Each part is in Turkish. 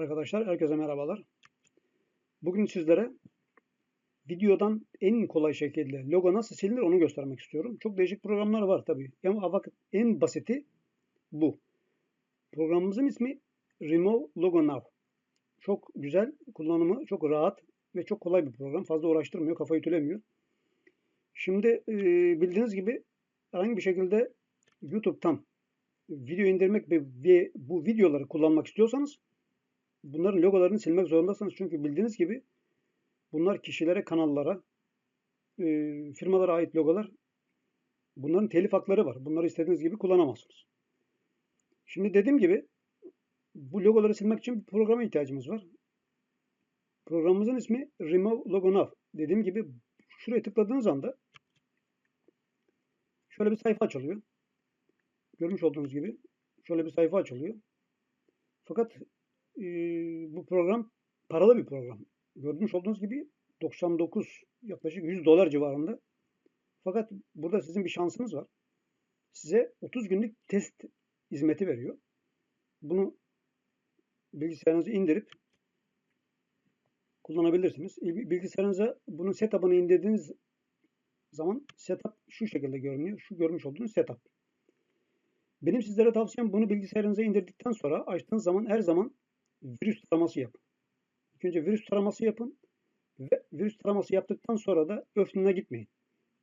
arkadaşlar, herkese merhabalar. Bugün sizlere videodan en kolay şekilde logo nasıl silinir onu göstermek istiyorum. Çok değişik programlar var tabii. Ama vakit en basiti bu. Programımızın ismi Remove Logo Now. Çok güzel, kullanımı çok rahat ve çok kolay bir program. Fazla uğraştırmıyor, kafayı ütülemiyor. Şimdi e, bildiğiniz gibi herhangi bir şekilde YouTube'tan video indirmek ve bu videoları kullanmak istiyorsanız bunların logolarını silmek zorundasınız. Çünkü bildiğiniz gibi bunlar kişilere, kanallara, e, firmalara ait logolar. Bunların telif hakları var. Bunları istediğiniz gibi kullanamazsınız. Şimdi dediğim gibi bu logoları silmek için bir programa ihtiyacımız var. Programımızın ismi Remove Logo Now. Dediğim gibi şuraya tıkladığınız anda şöyle bir sayfa açılıyor. Görmüş olduğunuz gibi şöyle bir sayfa açılıyor. Fakat e, bu program paralı bir program. Görmüş olduğunuz gibi 99 yaklaşık 100 dolar civarında. Fakat burada sizin bir şansınız var. Size 30 günlük test hizmeti veriyor. Bunu bilgisayarınızı indirip kullanabilirsiniz. Bilgisayarınıza bunun setup'ını indirdiğiniz zaman setup şu şekilde görünüyor. Şu görmüş olduğunuz setup. Benim sizlere tavsiyem bunu bilgisayarınıza indirdikten sonra açtığınız zaman her zaman virüs taraması yapın. İlk önce virüs taraması yapın ve virüs taraması yaptıktan sonra da öfnüne gitmeyin.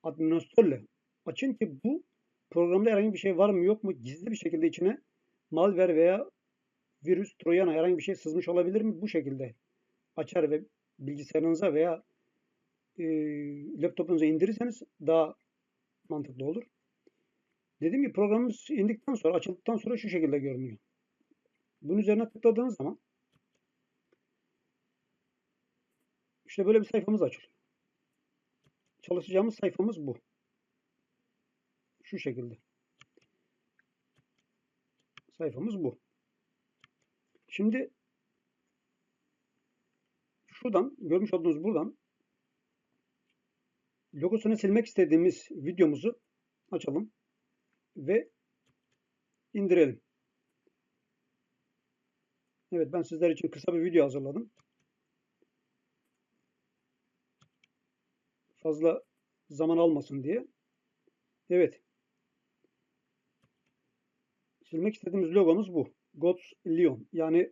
Administratörle açın ki bu programda herhangi bir şey var mı yok mu gizli bir şekilde içine malware veya virüs, troyana herhangi bir şey sızmış olabilir mi? Bu şekilde açar ve bilgisayarınıza veya e, laptopunuza indirirseniz daha mantıklı olur. Dediğim gibi programımız indikten sonra, açıldıktan sonra şu şekilde görünüyor. Bunun üzerine tıkladığınız zaman işte böyle bir sayfamız açılıyor. Çalışacağımız sayfamız bu. Şu şekilde. Sayfamız bu. Şimdi şuradan görmüş olduğunuz buradan logosunu silmek istediğimiz videomuzu açalım ve indirelim. Evet ben sizler için kısa bir video hazırladım. Fazla zaman almasın diye. Evet. Silmek istediğimiz logomuz bu. God's Leon. Yani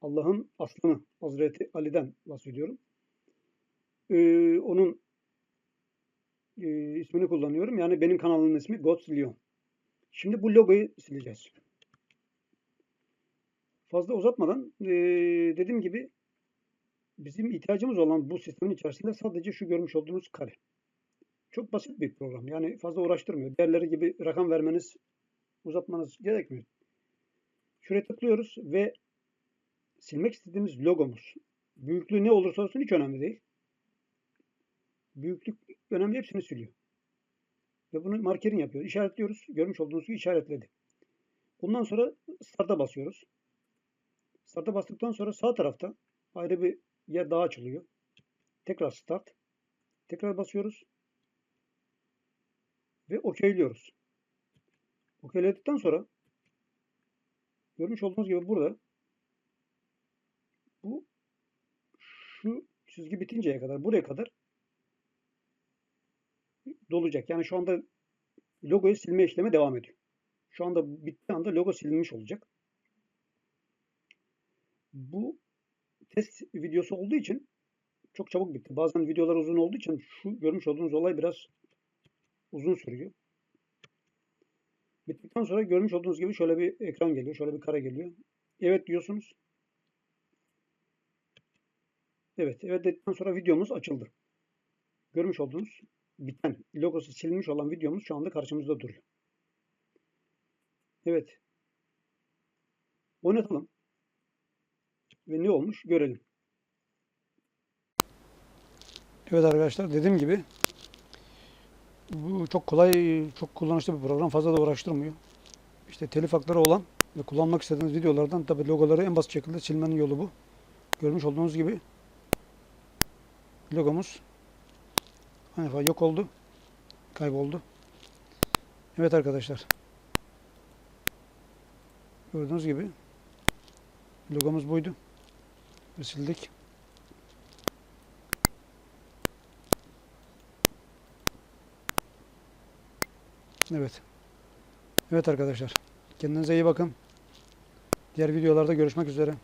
Allah'ın aslanı. Hazreti Ali'den bahsediyorum. Ee, onun e, ismini kullanıyorum. Yani benim kanalımın ismi God's Leon. Şimdi bu logoyu sileceğiz. Fazla uzatmadan e, dediğim gibi bizim ihtiyacımız olan bu sistemin içerisinde sadece şu görmüş olduğunuz kare. Çok basit bir program. Yani fazla uğraştırmıyor. Diğerleri gibi rakam vermeniz, uzatmanız gerekmiyor. Şuraya tıklıyoruz ve silmek istediğimiz logomuz. Büyüklüğü ne olursa olsun hiç önemli değil. Büyüklük önemli hepsini siliyor. Ve bunu markerin yapıyor. İşaretliyoruz. Görmüş olduğunuz gibi işaretledi. Bundan sonra start'a basıyoruz. Start'a bastıktan sonra sağ tarafta ayrı bir yer daha açılıyor. Tekrar start. Tekrar basıyoruz. Ve okeyliyoruz. Okeyledikten sonra görmüş olduğunuz gibi burada bu şu çizgi bitinceye kadar buraya kadar dolacak. Yani şu anda logoyu silme işlemi devam ediyor. Şu anda bittiği anda logo silinmiş olacak. Bu test videosu olduğu için çok çabuk bitti. Bazen videolar uzun olduğu için şu görmüş olduğunuz olay biraz uzun sürüyor. Bittikten sonra görmüş olduğunuz gibi şöyle bir ekran geliyor. Şöyle bir kare geliyor. Evet diyorsunuz. Evet. Evet dedikten sonra videomuz açıldı. Görmüş olduğunuz biten, logosu silinmiş olan videomuz şu anda karşımızda duruyor. Evet. Oynatalım. Ve ne olmuş görelim. Evet arkadaşlar dediğim gibi bu çok kolay, çok kullanışlı bir program. Fazla da uğraştırmıyor. İşte telif hakları olan ve kullanmak istediğiniz videolardan tabi logoları en basit şekilde silmenin yolu bu. Görmüş olduğunuz gibi logomuz hani yok oldu. Kayboldu. Evet arkadaşlar. Gördüğünüz gibi Logomuz buydu. Sildik. Evet. Evet arkadaşlar. Kendinize iyi bakın. Diğer videolarda görüşmek üzere.